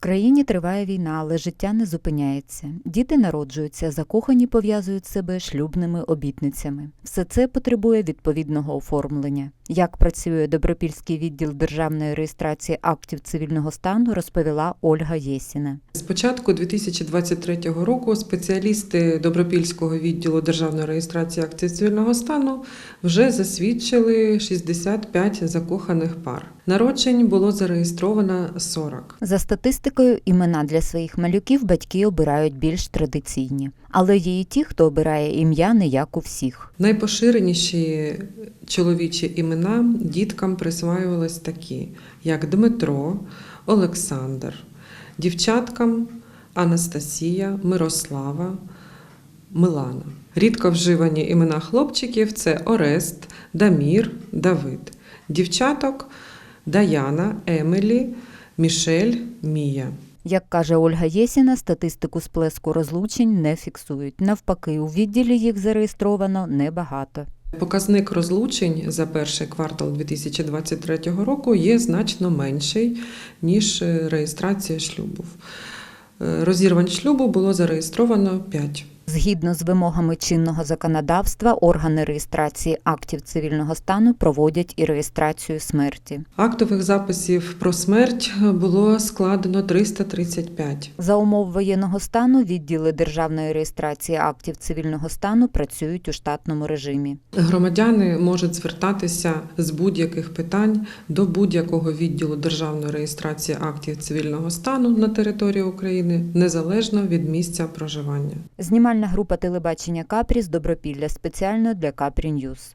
країні триває війна, але життя не зупиняється. Діти народжуються, закохані пов'язують себе шлюбними обітницями. Все це потребує відповідного оформлення. Як працює Добропільський відділ державної реєстрації актів цивільного стану, розповіла Ольга Єсіна. З початку 2023 року спеціалісти Добропільського відділу державної реєстрації актів цивільного стану вже засвідчили 65 закоханих пар. Народжень було зареєстровано 40. За статистикою, імена для своїх малюків батьки обирають більш традиційні, але є і ті, хто обирає ім'я не як у всіх. Найпоширеніші чоловічі імена діткам присваювались такі, як Дмитро, Олександр, дівчаткам Анастасія, Мирослава, Милана. Рідко вживані імена хлопчиків це Орест, Дамір, Давид. Дівчаток Даяна, Емілі, Мішель, Мія. Як каже Ольга Єсіна, статистику сплеску розлучень не фіксують. Навпаки, у відділі їх зареєстровано небагато. Показник розлучень за перший квартал 2023 року є значно менший, ніж е, реєстрація шлюбів. Е, Розірвань шлюбу було зареєстровано 5. Згідно з вимогами чинного законодавства, органи реєстрації актів цивільного стану проводять і реєстрацію смерті. Актових записів про смерть було складено 335. За умов воєнного стану відділи державної реєстрації актів цивільного стану працюють у штатному режимі. Громадяни можуть звертатися з будь-яких питань до будь-якого відділу державної реєстрації актів цивільного стану на території України незалежно від місця проживання. Знімальна група телебачення Капрі з Добропілля спеціально для Капрі Ньюз.